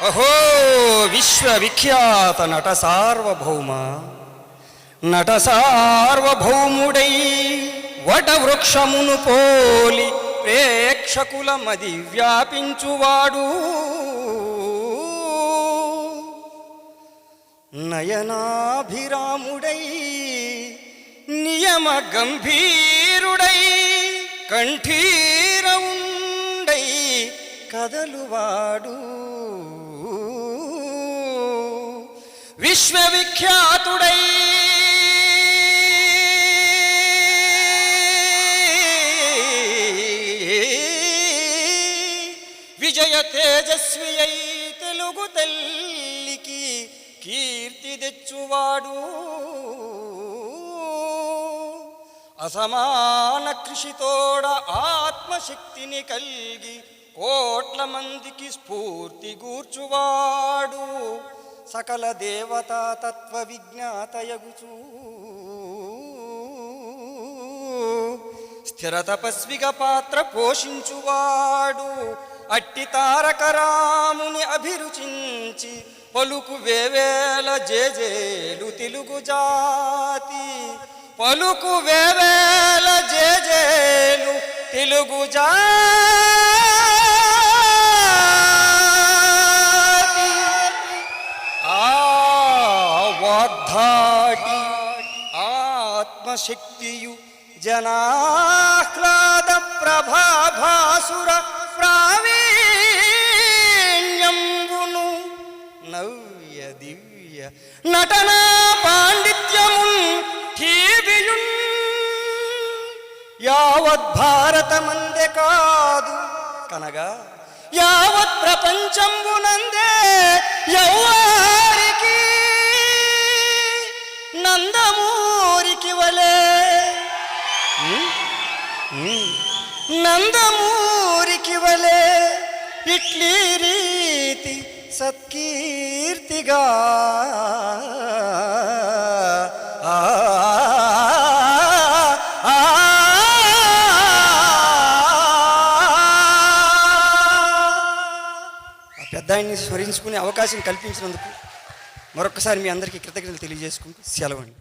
అహో విశ్వవిఖ్యాత నట సార్వభౌమ. నట సార్వభౌముడై వటవృక్షమును పోలి ప్రేక్షకుల మది వ్యాపించువాడు. నయనాభిరాముడై నియమ గంభీరుడై కంఠీరవుండై కదలువాడు. విశ్వవిఖ్యాతుడై. విజయ తేజస్వి అయి తెలుగు తల్లికి కీర్తి తెచ్చువాడు. అసమాన కృషితోడ ఆత్మశక్తిని కలిగి కోట్ల మందికి స్ఫూర్తి గూర్చువాడు. సకల దేవతాతత్వ విజ్ఞాతయగుచూ స్థిర తపస్విగా పాత్ర పోషించువాడు అట్టి తారక రాముని అభిరుచించి పలుకు వేవేల జేజేలు తెలుగు జాతి. పలుకు వేవేల జేజేలు తెలుగు జాతి. వాగ్ధాటి ఆత్మశక్తియు జనాహ్లాద ప్రభాభాసుర ప్రావీణ్యంబును నవ్య దివ్య నటనా పాండిత్యమున్ ఠీవియున్ యావద్భారతమందే కాదు కనగా యావత్ ప్రపంచంబునందే యౌవ నందమూరికి వలే. నందమూరికి వలే ఇట్లీ రీతి సత్కీర్తిగా. ఆ, ఆ, ఆ పెద్ద ఆయన్ని స్మరించుకునే అవకాశం కల్పించినందుకు మరొకసారి మీ అందరికీ కృతజ్ఞతలు తెలియజేసుకుంటూ సెలవండి